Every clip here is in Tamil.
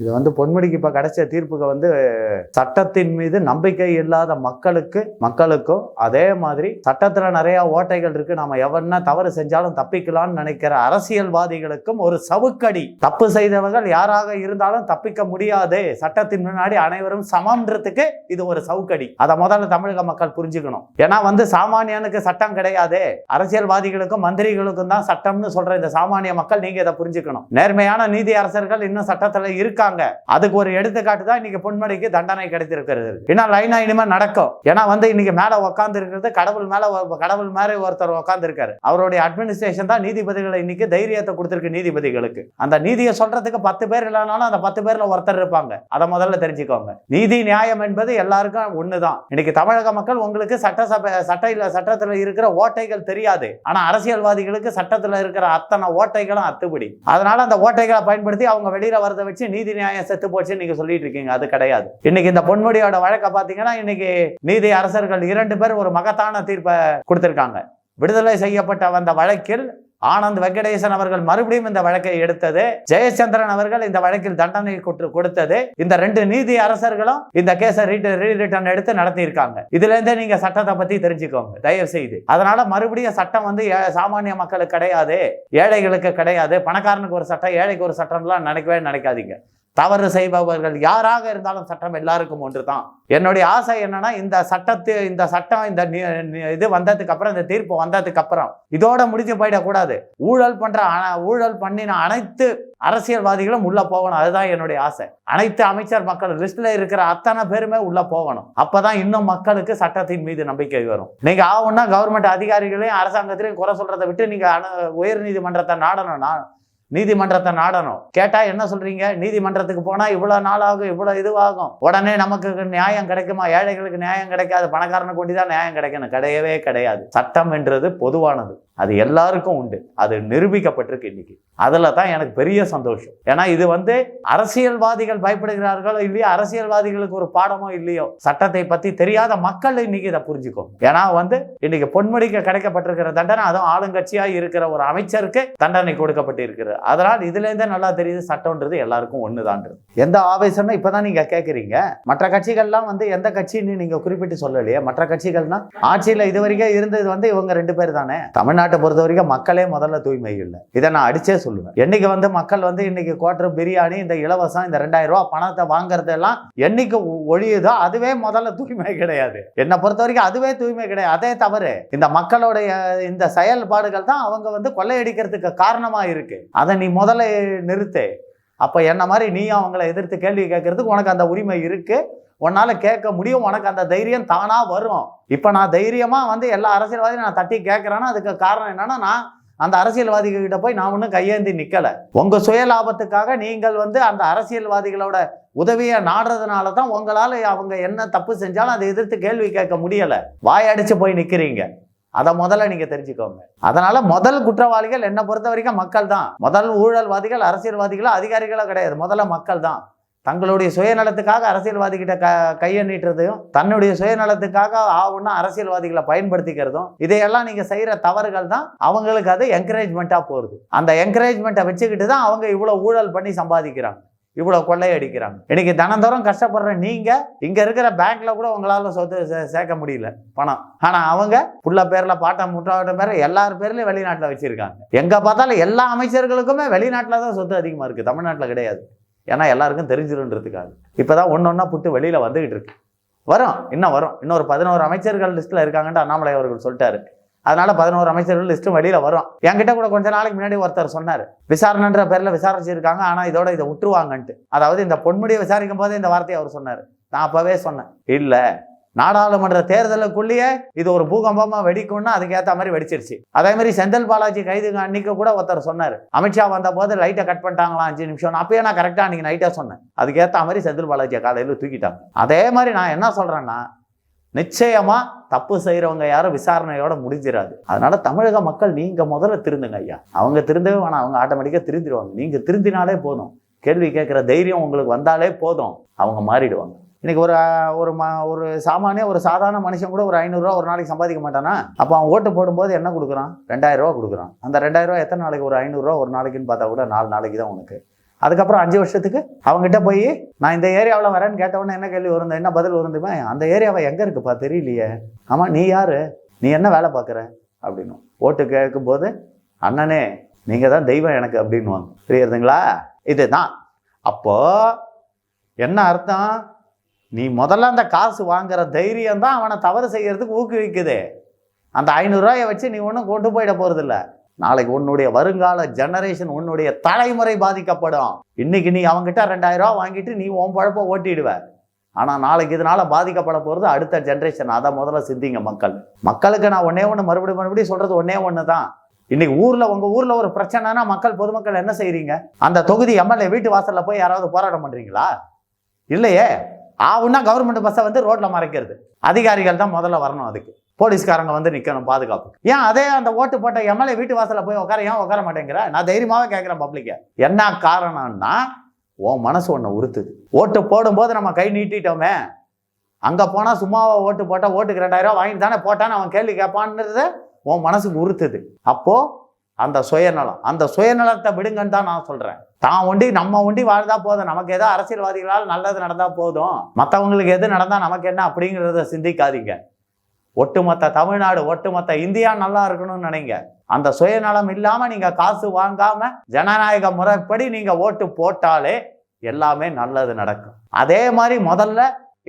இது வந்து பொன்முடிக்கு இப்ப கிடைச்ச தீர்ப்புக்கு வந்து சட்டத்தின் மீது நம்பிக்கை இல்லாத மக்களுக்கு மக்களுக்கும் அதே மாதிரி சட்டத்துல நிறைய ஓட்டைகள் இருக்கு. நாம எவன்னா தவறு செஞ்சாலும் தப்பிக்கலாம்னு நினைக்கிற அரசியல்வாதிகளுக்கும் ஒரு சவுக்கடி. தப்பு செய்தவர்கள் யாராக இருந்தாலும் தப்பிக்க முடியாது. சட்டத்தின் முன்னாடி அனைவரும் சமம்ன்றதுக்கு இது ஒரு சவுக்கடி. அதை முதல்ல தமிழக மக்கள் புரிஞ்சுக்கணும். ஏன்னா வந்து சாமானியனுக்கு சட்டம் கிடையாது. அரசியல்வாதிகளுக்கும் மந்திரிகளுக்கும் தான் சட்டம்னு சொல்ற இந்த சாமானிய மக்கள் நீங்க இதை புரிஞ்சுக்கணும். நேர்மையான நீதி அரசர்கள் இன்னும் சட்டத்துல கொடுத்தாங்க அதுக்கு ஒரு எடுத்துக்காட்டு தான் இன்னைக்கு பொன்மடிக்கு தண்டனை கிடைத்திருக்கிறது. ஏன்னா லைனா இனிமே நடக்கும். ஏன்னா வந்து இன்னைக்கு மேல உட்கார்ந்து இருக்கிறது கடவுள் மேல கடவுள் மாதிரி ஒருத்தர் உட்கார்ந்து இருக்காரு அவருடைய அட்மினிஸ்ட்ரேஷன் தான் நீதிபதிகளை இன்னைக்கு தைரியத்தை கொடுத்துருக்கு நீதிபதிகளுக்கு. அந்த நீதியை சொல்றதுக்கு பத்து பேர் இல்லைனாலும் அந்த பத்து பேர்ல ஒருத்தர் இருப்பாங்க. அதை முதல்ல தெரிஞ்சுக்கோங்க. நீதி நியாயம் என்பது எல்லாருக்கும் ஒண்ணுதான். இன்னைக்கு தமிழக மக்கள் உங்களுக்கு சட்டசபை சட்ட சட்டத்தில் இருக்கிற ஓட்டைகள் தெரியாது. ஆனா அரசியல்வாதிகளுக்கு சட்டத்தில் இருக்கிற அத்தனை ஓட்டைகளும் அத்துப்படி. அதனால அந்த ஓட்டைகளை பயன்படுத்தி அவங்க வெளியில வரதை வச்சு நீதி நியாயம் செத்து போச்சுன்னு நீங்க சொல்லிட்டு இருக்கீங்க. அது கிடையாது. இன்னைக்கு இந்த பொன்முடியோட வழக்கை பாத்தீங்கன்னா இன்னைக்கு நீதி அரசர்கள் இரண்டு பேர் ஒரு மகத்தான தீர்ப்பை கொடுத்திருக்காங்க. விடுதலை செய்யப்பட்ட வந்த வழக்கில் ஆனந்த் வெங்கடேசன் அவர்கள் மறுபடியும் இந்த வழக்கை எடுத்தது. ஜெயச்சந்திரன் அவர்கள் இந்த வழக்கில் தண்டனை கொடுத்தது. இந்த ரெண்டு நீதி அரசர்களும் இந்த கேஸை ரீரிட்டர்ன் எடுத்து நடத்தியிருக்காங்க. இதுல இருந்தே நீங்க சட்டத்தை பத்தி தெரிஞ்சுக்கோங்க. தயவு செய்து அதனால மறுபடியும் சட்டம் வந்து ஏ- சாமானிய மக்களுக்கு கிடையாது. ஏழைகளுக்கு கிடையாது. பணக்காரனுக்கு ஒரு சட்டம் ஏழைக்கு ஒரு சட்டம்லாம் நினைக்கவே நினைக்காதீங்க தவறு செய்பவர்கள் யாராக இருந்தாலும் சட்டம் எல்லாருக்கும் ஒன்று தான் என்னுடைய ஆசை என்னன்னா இந்த சட்டத்து இந்த சட்டம் இந்த இது வந்ததுக்கு அப்புறம் இந்த தீர்ப்பு வந்ததுக்கு அப்புறம் இதோட முடிஞ்சு போயிடக்கூடாது. ஊழல் பண்ற ஊழல் பண்ணின அனைத்து அரசியல்வாதிகளும் உள்ள போகணும். அதுதான் என்னுடைய ஆசை. அனைத்து அமைச்சர் மக்கள் லிஸ்ட்ல இருக்கிற அத்தனை பேருமே உள்ள போகணும். அப்பதான் இன்னும் மக்களுக்கு சட்டத்தின் மீது நம்பிக்கை வரும். நீங்க ஆகும்னா கவர்மெண்ட் அதிகாரிகளையும் அரசாங்கத்திலையும் குறை சொல்றதை விட்டு நீங்க உயர் நீதிமன்றத்தை நாடணும்னா நீதிமன்றத்தை நாடணும். கேட்டா என்ன சொல்றீங்க? நீதிமன்றத்துக்கு போனா இவ்வளவு நாள் ஆகும் இவ்வளவு இதுவாகும். உடனே நமக்கு நியாயம் கிடைக்குமா? ஏழைகளுக்கு நியாயம் கிடைக்காது. பணக்காரனுக்கு தான் நியாயம் கிடைக்கணும். கிடையவே கிடையாது. சட்டம் என்றது பொதுவானது. அது எல்லாருக்கும் உண்டு. அது நிரூபிக்கப்பட்டிருக்கு இன்னைக்கு. அதுல தான் எனக்கு பெரிய சந்தோஷம். ஏன்னா இது வந்து அரசியல்வாதிகள் பயப்படுகிறார்களோ இல்லையோ அரசியல்வாதிகளுக்கு ஒரு பாடமோ இல்லையோ சட்டத்தை பற்றி தெரியாத மக்கள் இன்னைக்கு இதை புரிஞ்சுக்கும் ஏன்னா வந்து இன்னைக்கு பொன்முடிக்க கிடைக்கப்பட்டிருக்கிற தண்டனை அதுவும் ஆளுங்கட்சியாக இருக்கிற ஒரு அமைச்சருக்கு தண்டனை கொடுக்கப்பட்டிருக்கிறது. அதனால் இதுலேருந்தே நல்லா தெரியுது சட்டம்ன்றது எல்லாருக்கும் ஒன்றுதான்றது எந்த ஆவேசம்னா இப்பதான் நீங்கள் கேட்குறீங்க மற்ற கட்சிகள்லாம் வந்து எந்த கட்சின்னு நீங்கள் குறிப்பிட்டு சொல்லலையே. மற்ற கட்சிகள்னா ஆட்சியில் இது வரைக்கும் இருந்தது வந்து இவங்க ரெண்டு பேர் தானே. தமிழ்நாட்டை பொறுத்த வரைக்கும் மக்களே முதல்ல தூய்மை இல்லை. இதை நான் அடிச்சே சொல்லுவேன். என்னைக்கு வந்து மக்கள் வந்து இன்னைக்கு குவார்டர் பிரியாணி இந்த இலவசம் இந்த ரெண்டாயிரம் ரூபா பணத்தை வாங்குறதெல்லாம் என்னைக்கு ஒழியுதோ அதுவே முதல்ல தூய்மை கிடையாது. என்னை பொறுத்த வரைக்கும் அதுவே தூய்மை கிடையாது. அதே தவறு. இந்த மக்களுடைய இந்த செயல்பாடுகள் தான் அவங்க வந்து கொள்ளையடிக்கிறதுக்கு காரணமாக இருக்கு. அதை நீ முதல்ல நிறுத்து. அப்போ என்ன மாதிரி நீ அவங்கள எதிர்த்து கேள்வி கேட்கறதுக்கு உனக்கு அந்த உரிமை இருக்குது உன்னால் கேட்க முடியும். உனக்கு அந்த தைரியம் தானாக வரும். இப்போ நான் தைரியமாக வந்து எல்லா அரசியல்வாதியும் நான் தட்டி கேட்குறேன்னா அதுக்கு காரணம் என்னன்னா நான் அந்த அரசியல்வாதிகள் போய் நான் ஒன்றும் கையேந்தி நிற்கலை உங்கள் சுய லாபத்துக்காக நீங்கள் வந்து அந்த அரசியல்வாதிகளோட உதவியை நாடுறதுனால தான் உங்களால் அவங்க என்ன தப்பு செஞ்சாலும் அதை எதிர்த்து கேள்வி கேட்க முடியலை. வாயடிச்சு போய் நிற்கிறீங்க அதை முதல்ல நீங்க தெரிஞ்சுக்கோங்க. அதனால முதல் குற்றவாளிகள் என்னை பொறுத்த வரைக்கும் மக்கள் தான் முதல் ஊழல்வாதிகள் அரசியல்வாதிகளோ அதிகாரிகளோ கிடையாது. முதல்ல மக்கள் தான் தங்களுடைய சுயநலத்துக்காக அரசியல்வாதிகிட்ட க கையை நீட்டுறதையும் தன்னுடைய சுயநலத்துக்காக ஆகுன்னா அரசியல்வாதிகளை பயன்படுத்திக்கிறதும் இதையெல்லாம் நீங்கள் செய்கிற தவறுகள் தான் அவங்களுக்கு அது என்கரேஜ்மெண்ட்டாக போகுது. அந்த என்கரேஜ்மெண்ட்டை வச்சுக்கிட்டு தான் அவங்க இவ்வளோ ஊழல் பண்ணி சம்பாதிக்கிறாங்க. இவ்வளவு கொள்ளையடிக்கிறாங்க. இன்னைக்கு தினந்தோறும் கஷ்டப்படுற நீங்க இங்க இருக்கிற பேங்க்ல கூட உங்களால சொத்து சே- சேர்க்க முடியல பணம். ஆனா அவங்க புள்ள பேர்ல பாட்டம் முட்டாட்ட பேர் எல்லார் பேர்லயும் வெளிநாட்டுல வச்சிருக்காங்க. எங்க பார்த்தாலும் எல்லா அமைச்சர்களுக்குமே வெளிநாட்டுல தான் சொத்து அதிகமா இருக்கு. தமிழ்நாட்டுல கிடையாது. ஏன்னா எல்லாருக்கும் தெரிஞ்சிருன்றதுக்காக. இப்பதான் ஒன்று ஒன்றா புட்டு வெளியில வந்துகிட்டு இருக்கு. வரும் இன்னும் வரும். இன்னொரு பதினோரு அமைச்சர்கள் லிஸ்ட்ல இருக்காங்கன்ட்டு அண்ணாமலை அவர்கள் சொல்லிட்டாரு. அதனால பதினோரு அமைச்சர்கள் லிஸ்ட்டும் வெளியில வரும். என்கிட்ட கூட கொஞ்ச நாளைக்கு முன்னாடி ஒருத்தர் சொன்னார். விசாரணைன்ற பேர்ல விசாரிச்சிருக்காங்க ஆனா இதோட இதை விட்டுருவாங்கன்ட்டு அதாவது இந்த பொன்முடியை விசாரிக்கும் போதே இந்த வார்த்தையை அவர் சொன்னார். நான் அப்பவே சொன்னேன். இல்ல நாடாளுமன்ற தேர்தலுக்குள்ளேயே இது ஒரு பூகம்பமா வெடிக்கும்னா அதுக்கேற்ற மாதிரி வெடிச்சிருச்சு. அதே மாதிரி செந்தில் பாலாஜி கைது அன்னைக்கு கூட ஒருத்தர் சொன்னார். அமித்ஷா வந்த போது லைட்டை கட் பண்ணிட்டாங்களாம் அஞ்சு நிமிஷம். அப்பயே நான் கரெக்டா அன்னைக்கு நைட்டா சொன்னேன். அதுக்கேற்ற மாதிரி செந்தில் பாலாஜியை காலையில் தூக்கிட்டாங்க. அதே மாதிரி நான் என்ன சொல்றேன்னா நிச்சயமா தப்பு செய்கிறவங்க யாரும் விசாரணையோட முடிஞ்சிடாது அதனால தமிழக மக்கள் நீங்க முதல்ல திருந்துங்க ஐயா. அவங்க திருந்தவே வேணாம். அவங்க ஆட்டோமேட்டிக்காக திருந்திடுவாங்க. நீங்க திருந்தினாலே போதும். கேள்வி கேட்குற தைரியம் உங்களுக்கு வந்தாலே போதும். அவங்க மாறிடுவாங்க. இன்னைக்கு ஒரு ஒரு ம ஒரு சாமானிய ஒரு சாதாரண மனுஷன் கூட ஒரு ஐநூறுரூவா ஒரு நாளைக்கு சம்பாதிக்க மாட்டானா? அப்போ அவன் ஓட்டு போடும்போது என்ன கொடுக்குறான்? ரெண்டாயிரம் ரூபா கொடுக்குறான். அந்த ரெண்டாயிரம் ரூபா எத்தனை நாளைக்கு? ஒரு ஐநூறுரூவா ஒரு நாளைக்குன்னு பார்த்தா கூட நாலு நாளைக்கு தான் உனக்கு. அதுக்கப்புறம் அஞ்சு வருஷத்துக்கு அவங்ககிட்ட போய் நான் இந்த ஏரியாவில் வரேன்னு கேட்டவொடனே என்ன கேள்வி வரும் என்ன பதில் வருந்துமே அந்த ஏரியாவை எங்கே இருக்குப்பா? தெரியலையே. ஆமாம் நீ யார்? நீ என்ன வேலை பார்க்குற அப்படின்னு. ஓட்டு கேட்கும்போது அண்ணனே நீங்கள் தான் தெய்வம் எனக்கு அப்படின்னுவாங்க. புரியுதுங்களா இதுதான். அப்போது என்ன அர்த்தம்? நீ முதல்ல அந்த காசு வாங்குற தைரியம் தான் அவனை தவறு செய்கிறதுக்கு ஊக்குவிக்குது. அந்த ஐநூறுரூவாயை வச்சு நீ ஒன்றும் கொண்டு போயிட போகிறதில்ல நாளைக்கு உன்னுடைய வருங்கால ஜெனரேஷன் உன்னுடைய தலைமுறை பாதிக்கப்படும். இன்னைக்கு நீ அவங்ககிட்ட ரெண்டாயிரம் ரூபா வாங்கிட்டு நீ உன் பழப்ப ஓட்டிடுவ. ஆனால் நாளைக்கு இதனால பாதிக்கப்பட போகிறது அடுத்த ஜென்ரேஷன் அதை முதல்ல சிந்திங்க மக்கள். மக்களுக்கு நான் ஒன்னே ஒன்று மறுபடியும் மறுபடியும் சொல்றது ஒன்னே ஒன்று தான் இன்னைக்கு ஊர்ல உங்க ஊர்ல ஒரு பிரச்சனைனா மக்கள் பொதுமக்கள் என்ன செய்கிறீங்க அந்த தொகுதி எம்எல்ஏ வீட்டு வாசல்ல போய் யாராவது போராட்டம் பண்றீங்களா? இல்லையே. ஆவுன்னா கவர்மெண்ட் பஸ்ஸை வந்து ரோட்ல மறைக்கிறது. அதிகாரிகள் தான் முதல்ல வரணும் அதுக்கு. போலீஸ்காரங்க வந்து நிற்கணும் பாதுகாப்பு. ஏன் அதே அந்த ஓட்டு போட்ட எம்எல்ஏ வீட்டு வாசலில் போய் உட்கார ஏன் உட்கார மாட்டேங்கிற? நான் தைரியமாகவே கேட்குறேன் பப்ளிக்கை என்ன காரணம்னா உன் மனசு ஒன்று உறுத்துது. ஓட்டு போடும்போது நம்ம கை நீட்டிட்டோமே அங்கே போனால் சும்மாவா ஓட்டு போட்டால் ஓட்டுக்கு ரெண்டாயிரம் வாங்கி தானே போட்டான்னு அவன் கேள்வி கேட்பான்றது உன் மனசுக்கு உறுத்துது. அப்போது அந்த சுயநலம் அந்த சுயநலத்தை விடுங்கன்னு தான் நான் சொல்கிறேன் தான் ஒண்டி நம்ம ஒண்டி வாழ்ந்தா போதும். நமக்கு ஏதோ அரசியல்வாதிகளால் நல்லது நடந்தால் போதும். மற்றவங்களுக்கு எது நடந்தால் நமக்கு என்ன அப்படிங்கிறத சிந்திக்காதீங்க. ஒட்டுமொத்த தமிழ்நாடு ஒட்டுமொத்த இந்தியா நல்லா இருக்கணும்னு நினைங்க. அந்த சுயநலம் இல்லாம நீங்க காசு வாங்காம ஜனநாயக முறைப்படி நீங்க ஓட்டு போட்டாலே எல்லாமே நல்லது நடக்கும். அதே மாதிரி முதல்ல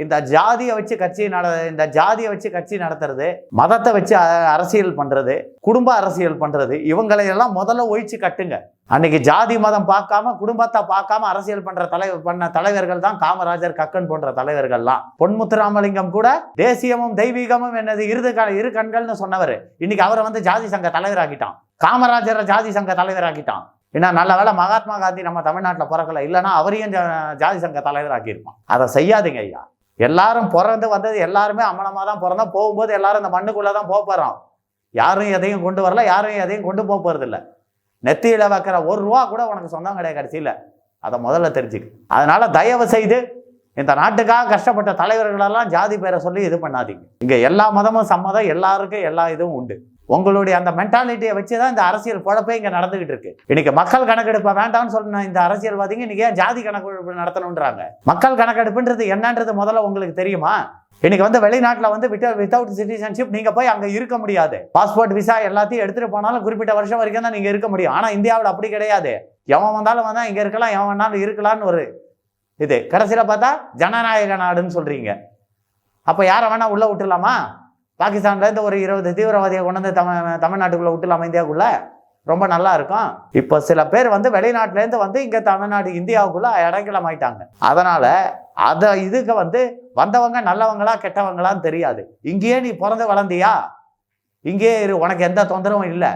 இந்த ஜாதியை வச்சு கட்சி நட இந்த ஜாதியை வச்சு கட்சி நடத்துறது மதத்தை வச்சு அரசியல் பண்ணுறது குடும்ப அரசியல் பண்ணுறது இவங்களை எல்லாம் முதல்ல ஒழிச்சு கட்டுங்க. அன்னைக்கு ஜாதி மதம் பார்க்காம குடும்பத்தை பார்க்காம அரசியல் பண்ற தலைவர் பண்ண தலைவர்கள் தான் காமராஜர் கக்கன் போன்ற தலைவர்கள்லாம். பொன்முத்துராமலிங்கம் கூட தேசியமும் தெய்வீகமும் என்னது இரு க இரு கண்கள்னு சொன்னவர். இன்னைக்கு அவரை வந்து ஜாதி சங்க தலைவராக்கிட்டான். காமராஜரை ஜாதி சங்க தலைவராக்கிட்டான். ஏன்னா நல்ல வேளை மகாத்மா காந்தி நம்ம தமிழ்நாட்டில் பிறக்கல இல்லைன்னா அவரையும் ஜாதி சங்க தலைவராக்கியிருப்பான். அதை செய்யாதீங்க ஐயா. எல்லாரும் பிறந்து வந்தது எல்லாருமே அம்மனமாக தான் பிறந்தோம் போகும்போது எல்லாரும் இந்த மண்ணுக்குள்ளே தான் போக போகிறோம் யாரும் எதையும் கொண்டு வரல யாரும் எதையும் கொண்டு போக போகிறதில்ல நெத்தியில் வைக்கிற ஒரு ரூபா கூட உனக்கு சொந்தம் கிடையாது கடைசியில். அதை முதல்ல தெரிஞ்சுக்கு அதனால் தயவு செய்து இந்த நாட்டுக்காக கஷ்டப்பட்ட தலைவர்களெல்லாம் ஜாதி பேரை சொல்லி இது பண்ணாதீங்க. இங்கே எல்லா மதமும் சம்மதம் எல்லாருக்கும் எல்லா இதுவும் உண்டு. உங்களுடைய அந்த மென்டாலிட்டியை வச்சு தான் இந்த அரசியல் பொழப்பே இங்கே நடந்துகிட்டு இருக்கு. இன்னைக்கு மக்கள் கணக்கெடுப்பை வேண்டாம்னு சொன்ன இந்த அரசியல்வாதிங்க இன்னைக்கு ஏன் ஜாதி கணக்கெடுப்பு நடத்தணுன்றாங்க மக்கள் கணக்கெடுப்புன்றது என்னன்றது முதல்ல உங்களுக்கு தெரியுமா? இன்னைக்கு வந்து வெளிநாட்டில் வந்து விட்டு வித்தவுட் சிட்டிசன்ஷிப் நீங்கள் போய் அங்கே இருக்க முடியாது. பாஸ்போர்ட் விசா எல்லாத்தையும் எடுத்துகிட்டு போனாலும் குறிப்பிட்ட வருஷம் வரைக்கும் தான் நீங்கள் இருக்க முடியும். ஆனால் இந்தியாவில் அப்படி கிடையாது. எவன் வந்தாலும் வந்தா இங்கே இருக்கலாம் எவன் வேணாலும் இருக்கலாம்னு ஒரு இது. கடைசியில் பார்த்தா ஜனநாயக நாடுன்னு சொல்கிறீங்க அப்போ யாரை வேணா உள்ளே விட்டுலாமா பாகிஸ்தான்லேருந்து ஒரு இருபது தீவிரவாதியை கொண்டு வந்து தமிழ் தமிழ்நாட்டுக்குள்ளே விட்டுலாமா இந்தியாவுக்குள்ள ரொம்ப நல்லா இருக்கும். இப்போ சில பேர் வந்து வெளிநாட்டிலேருந்து வந்து இங்கே தமிழ்நாடு இந்தியாவுக்குள்ளே அடைக்கலம் ஆயிட்டாங்க அதை இதுக்கு வந்து வந்தவங்க நல்லவங்களா கெட்டவங்களான்னு தெரியாது. இங்கேயே நீ பிறந்து வளர்ந்தியா? இங்கேயே இரு உனக்கு எந்த தொந்தரவும் இல்லை.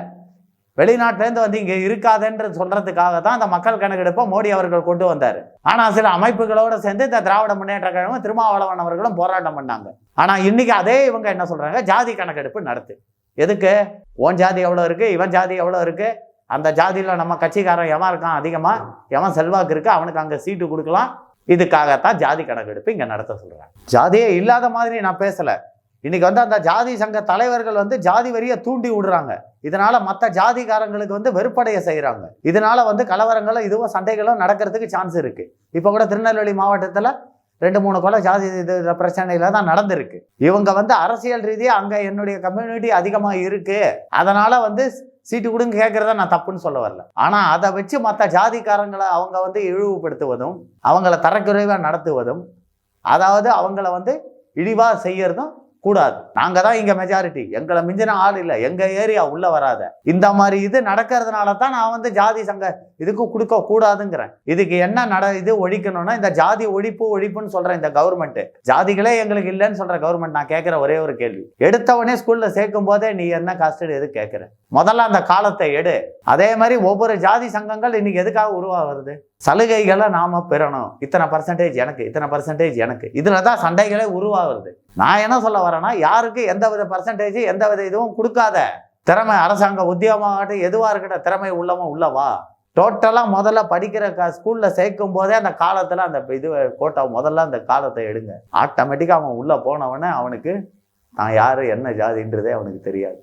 வெளிநாட்டிலேருந்து வந்து இங்கே இருக்காதுன்ற சொல்கிறதுக்காக தான் அந்த மக்கள் கணக்கெடுப்பை மோடி அவர்கள் கொண்டு வந்தார். ஆனால் சில அமைப்புகளோடு சேர்ந்து இந்த திராவிட முன்னேற்ற கழகம் திருமாவளவன் அவர்களும் போராட்டம் பண்ணாங்க. ஆனால் இன்னைக்கு அதே இவங்க என்ன சொல்கிறாங்க ஜாதி கணக்கெடுப்பு நடத்து. எதுக்கு? ஓன் ஜாதி எவ்வளோ இருக்கு? இவன் ஜாதி எவ்வளோ இருக்குது அந்த ஜாதியில் நம்ம கட்சிக்காரன் எவன் இருக்கான்? அதிகமாக எவன் செல்வாக்கு இருக்கு? அவனுக்கு அங்கே சீட்டு கொடுக்கலாம். இதுக்காகத்தான் ஜாதி கணக்கெடுப்பு இங்கே நடத்த சொல்கிறேன் ஜாதியே இல்லாத மாதிரி நான் பேசலை. இன்னைக்கு வந்து அந்த ஜாதி சங்க தலைவர்கள் வந்து ஜாதி வரியை தூண்டி விடுறாங்க. இதனால மற்ற ஜாதிகாரங்களுக்கு வந்து வெறுப்படைய செய்கிறாங்க இதனால வந்து கலவரங்களும் இதுவும் சண்டைகளும் நடக்கிறதுக்கு சான்ஸ் இருக்கு. இப்போ கூட திருநெல்வேலி மாவட்டத்தில் ரெண்டு மூணு கொலை ஜாதி இது பிரச்சனையில தான் நடந்திருக்கு. இவங்க வந்து அரசியல் ரீதியாக அங்கே என்னுடைய கம்யூனிட்டி அதிகமாக இருக்கு. அதனால வந்து சீட்டு கொடுங்க கேட்கறத நான் தப்புன்னு சொல்ல வரல. ஆனால் அதை வச்சு மற்ற ஜாதிக்காரங்களை அவங்க வந்து இழிவுபடுத்துவதும் அவங்கள தரக்குறைவாக நடத்துவதும் அதாவது அவங்கள வந்து இழிவாக செய்யறதும் கூடாது. நாங்க தான் இங்க மெஜாரிட்டி எங்களை மிஞ்சின ஆள் இல்லை. எங்க ஏரியா உள்ள வராத. இந்த மாதிரி இது நடக்கிறதுனால தான் நான் வந்து ஜாதி சங்க இதுக்கு கொடுக்க கூடாதுங்கிறேன். இதுக்கு என்ன நட இது ஒழிக்கணும்னா இந்த ஜாதி ஒழிப்பு ஒழிப்புன்னு சொல்றேன் இந்த கவர்மெண்ட் ஜாதிகளே எங்களுக்கு இல்லைன்னு சொல்ற கவர்மெண்ட் நான் கேட்கிற ஒரே ஒரு கேள்வி. எடுத்தவனே ஸ்கூல்ல சேர்க்கும் போதே நீ என்ன காஸ்ட் எது கேட்கிற? முதல்ல அந்த காலத்தை எடு. அதே மாதிரி ஒவ்வொரு ஜாதி சங்கங்கள் இன்னைக்கு எதுக்காக உருவாகிறது? சலுகைகளை நாம் பெறணும். இத்தனை பர்சன்டேஜ் எனக்கு இத்தனை பர்சன்டேஜ் எனக்கு. இதில் தான் சண்டைகளே உருவாகுது நான் என்ன சொல்ல வரேன்னா யாருக்கு எந்த வித பர்சன்டேஜ் எந்த வித இதுவும் கொடுக்காத. திறமை அரசாங்க உத்தியோகமாகட்டும் எதுவாக இருக்கட்டும் திறமை உள்ளவன் உள்ளவா டோட்டலாக முதல்ல படிக்கிற க ஸ்கூலில் சேர்க்கும் போதே அந்த காலத்தில் அந்த இது கோட்டா முதல்ல அந்த காலத்தை எடுங்க. ஆட்டோமேட்டிக்காக அவன் உள்ளே போனவனே அவனுக்கு நான் யார் என்ன ஜாதின்றதே அவனுக்கு தெரியாது.